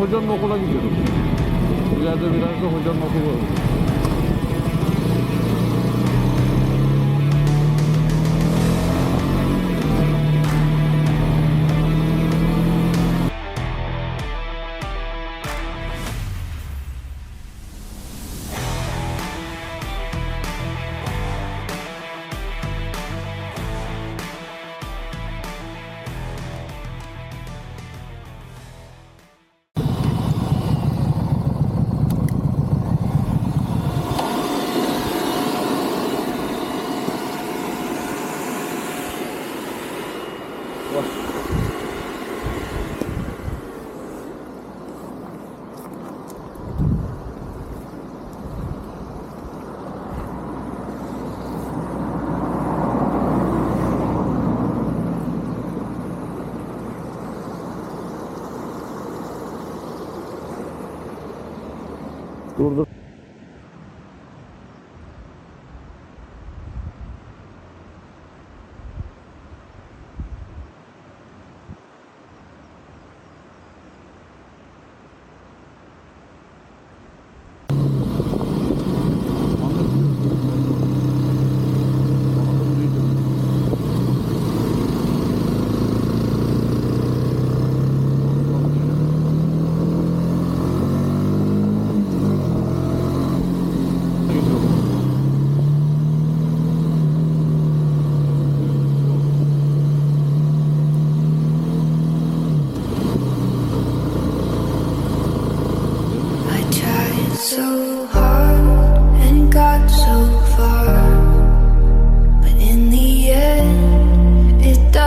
Hocanın okula gidiyorum. İleride biraz da hocanın okulu Durdur.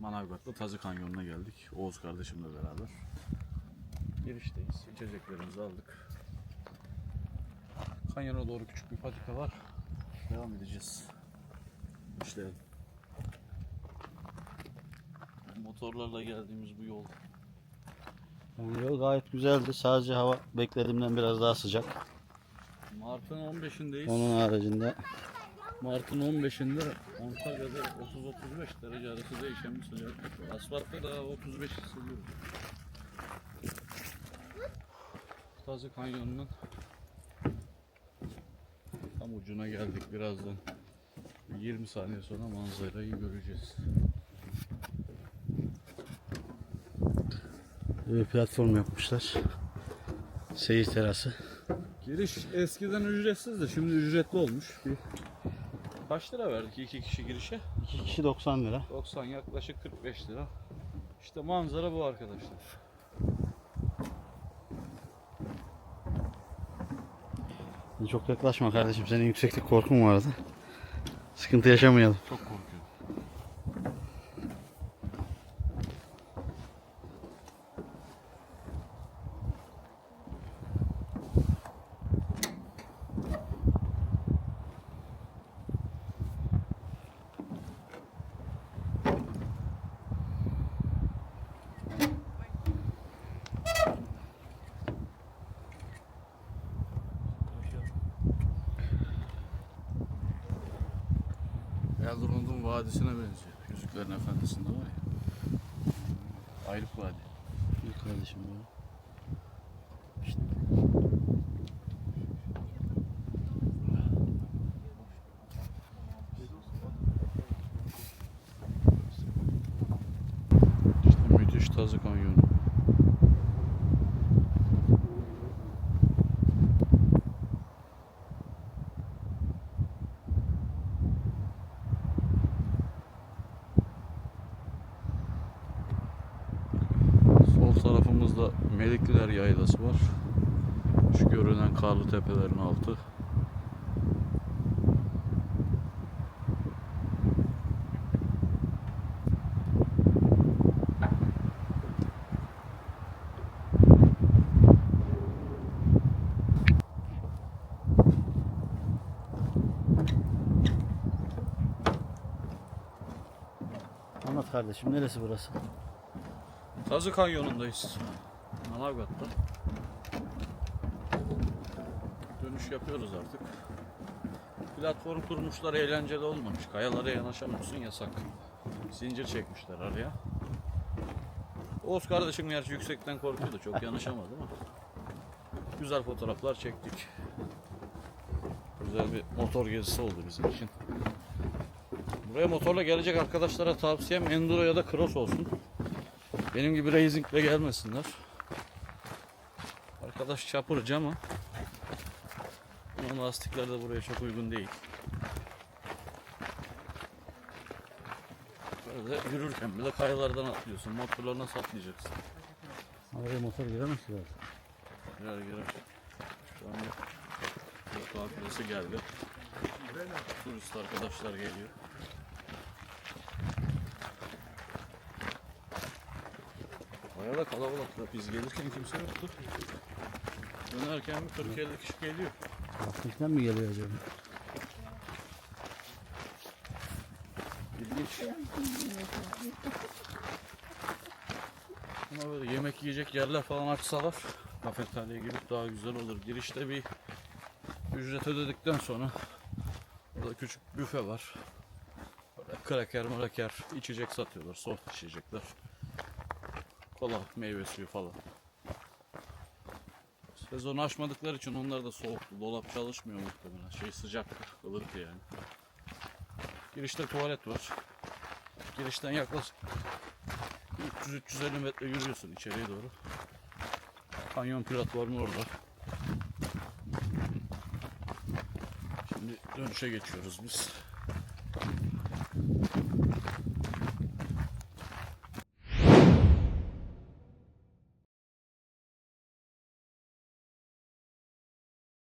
Manavgat'ta Tazı Kanyonu'na geldik. Oğuz kardeşimle beraber. Girişteyiz. İçeceklerimizi aldık. Kanyona doğru küçük bir patika var. Devam edeceğiz. İşleyelim. Motorlarla geldiğimiz bu yol. Yani yol gayet güzeldi. Sadece hava beklediğimden biraz daha sıcak. Mart'ın 15'indeyiz. Onun haricinde Mart'ın 15'inde Antalya'da 30-35 derece arası değişen bir sıcaklık var. Asfaltta da 35 hissediyoruz. Tazı Kanyonu'nun tam ucuna geldik birazdan. 20 saniye sonra manzarayı göreceğiz. bir platform yapmışlar. Seyir terası. Giriş eskiden ücretsiz de şimdi ücretli olmuş. Bir Kaç lira verdik iki kişi girişe? İki kişi 90 lira. 90 yaklaşık 45 lira. İşte manzara bu arkadaşlar. Çok yaklaşma kardeşim. Senin yükseklik korkun vardı. Sıkıntı yaşamayalım. Çok korkuyorum. Eldorado Vadisi'ne benziyor. Yüzüklerin Efendisi'nde var ya. Ayrık Vadi. İyi kardeşim ya. İşte müthiş Tazı Kanyonu. Burada Melikliler Yaylası var. Şu görünen karlı tepelerin altı. Anlat kardeşim neresi burası? Kazı Kanyonu'ndayız. Manavgat'ta. Dönüş yapıyoruz artık. Platform kurmuşlar eğlenceli olmamış. Kayalara yanaşamıyorsun yasak. Zincir çekmişler araya. Oğuz kardeşim gerçi yüksekten korkuyordu. Çok yanaşamadı ama. Güzel fotoğraflar çektik. Güzel bir motor gezisi oldu bizim için. Buraya motorla gelecek arkadaşlara tavsiyem enduro ya da cross olsun. Benim gibi racingle gelmesinler. Arkadaş çapırcı ama ama lastikler de buraya çok uygun değil. Böyle yürürken bile kayalardan atlıyorsun. Motorla nasıl atlayacaksın? Oraya motor giremez ki zaten. Girer girer. Şu anda yok geldi. Turist arkadaşlar geliyor. Bayağı da kalabalık. Biz gelirken kimse yoktu. Dönerken bir 40-50 kişi geliyor. Lastikten mi geliyor acaba? İlginç. Ama böyle yemek yiyecek yerler falan açsalar kafeteryaya girip daha güzel olur. Girişte bir ücret ödedikten sonra burada küçük büfe var. Böyle kraker mraker içecek satıyorlar. Soft içecekler. Kola, meyve suyu falan. Sezonu açmadıkları için onlar da soğuktu. Dolap çalışmıyor muhtemelen. Şey sıcak, ılıktı yani. Girişte tuvalet var. Girişten yaklaşık 300-350 metre yürüyorsun içeriye doğru. Kanyon platformu orada. Şimdi dönüşe geçiyoruz biz.